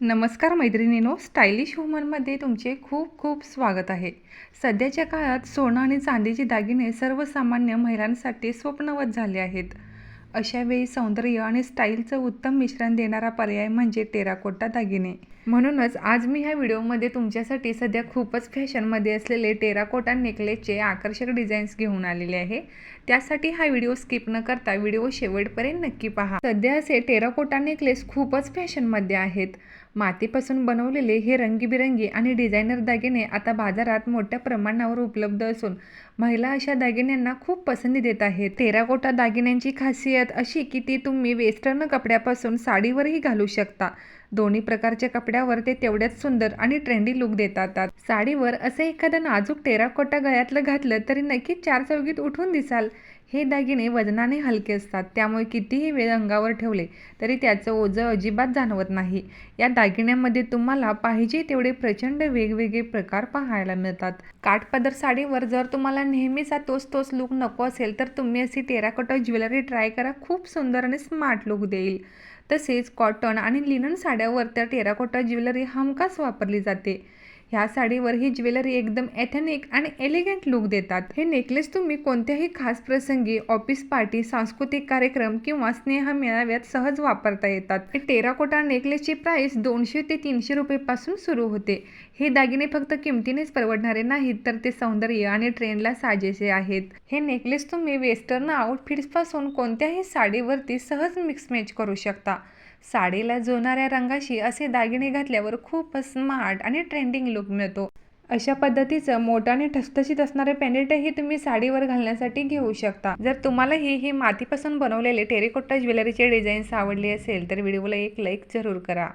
नमस्कार मैत्रिणीनो स्टायलिश वुमनमध्ये तुमचे खूप खूप स्वागत आहे. सध्याच्या काळात सोनं आणि चांदीचे दागिने सर्वसामान्य महिलांसाठी स्वप्नवत झाले आहेत. अशा वेळी सौंदर्य आणि स्टाईलचं उत्तम मिश्रण देणारा पर्याय म्हणजे टेराकोटा दागिने. म्हणूनच आज मी ह्या व्हिडिओमध्ये तुमच्यासाठी सध्या खूपच फॅशनमध्ये असलेले टेराकोटा नेकलेसचे आकर्षक डिझाईन्स घेऊन आलेले आहे. त्यासाठी हा व्हिडिओ स्किप न करता व्हिडिओ शेवटपर्यंत नक्की पहा. सध्या असे टेराकोटा नेकलेस खूपच फॅशनमध्ये आहेत. मातीपासून बनवलेले हे रंगीबिरंगी आणि डिझायनर दागिने आता बाजारात मोठ्या प्रमाणावर उपलब्ध असून महिला अशा दागिन्यांना खूप पसंती देत आहेत. टेराकोटा दागिन्यांची खासियत अशी की ती तुम्ही वेस्टर्न कपड्यापासून साडीवरही घालू शकता. दोन्ही प्रकारच्या कपड्यावर ते तेवढ्याच सुंदर आणि ट्रेंडी लुक देतात. साडीवर असं एखादं नाजूक टेराकोटा गळ्यातलं घातलं तरी नक्कीच चार चौघीत उठून दिसाल. हे दागिने वजनाने हलके असतात. त्यामुळे कितीही वेळ अंगावर ठेवले तरी त्याचं ओझं अजिबात जाणवत नाही. या दागिन्यामध्ये तुम्हाला पाहिजे तेवढे प्रचंड वेगवेगळे प्रकार पाहायला मिळतात. काठपदर साडीवर जर तुम्हाला नेहमीचा तोच तोच लुक नको असेल तर तुम्ही अशी टेराकोटा ज्वेलरी ट्राय करा. खूप सुंदर आणि स्मार्ट लुक देईल. तसेच कॉटन आणि लिनन साडी साड्यावर त्या टेराकोटा ज्वेलरी हमखास वापरली जाते. ह्या साडीवर ही ज्वेलरी एकदम एथेनिक आणि एलिगंट लुक देतात. हे नेकलेस तुम्ही कोणत्याही खास प्रसंगी ऑफिस पार्टी सांस्कृतिक कार्यक्रम किंवा स्नेह मेळाव्यात सहज वापरता येतात. टेराकोटा नेकलेसची प्राइस दोनशे ते तीनशे रुपयेपासून सुरू होते. हे दागिने फक्त किमतीनेच परवडणारे नाहीत तर ते सौंदर्य आणि ट्रेंडला साजेसे आहेत. हे नेकलेस तुम्ही वेस्टर्न आउटफिट्सपासून कोणत्याही साडीवरती सहज मिक्स मॅच करू शकता. साडीला जोणाऱ्या रंगाशी असे दागिने घातल्यावर खूप स्मार्ट आणि ट्रेंडिंग लुक मिळतो. अशा पद्धतीचं मोठं आणि ठसठशीत असणारे पॅनेटही तुम्ही साडीवर घालण्यासाठी घेऊ शकता. जर तुम्हालाही ही मातीपासून बनवलेले टेरिकोटा ज्वेलरीचे डिझाईन्स आवडले असेल तर व्हिडिओला एक लाईक जरूर करा.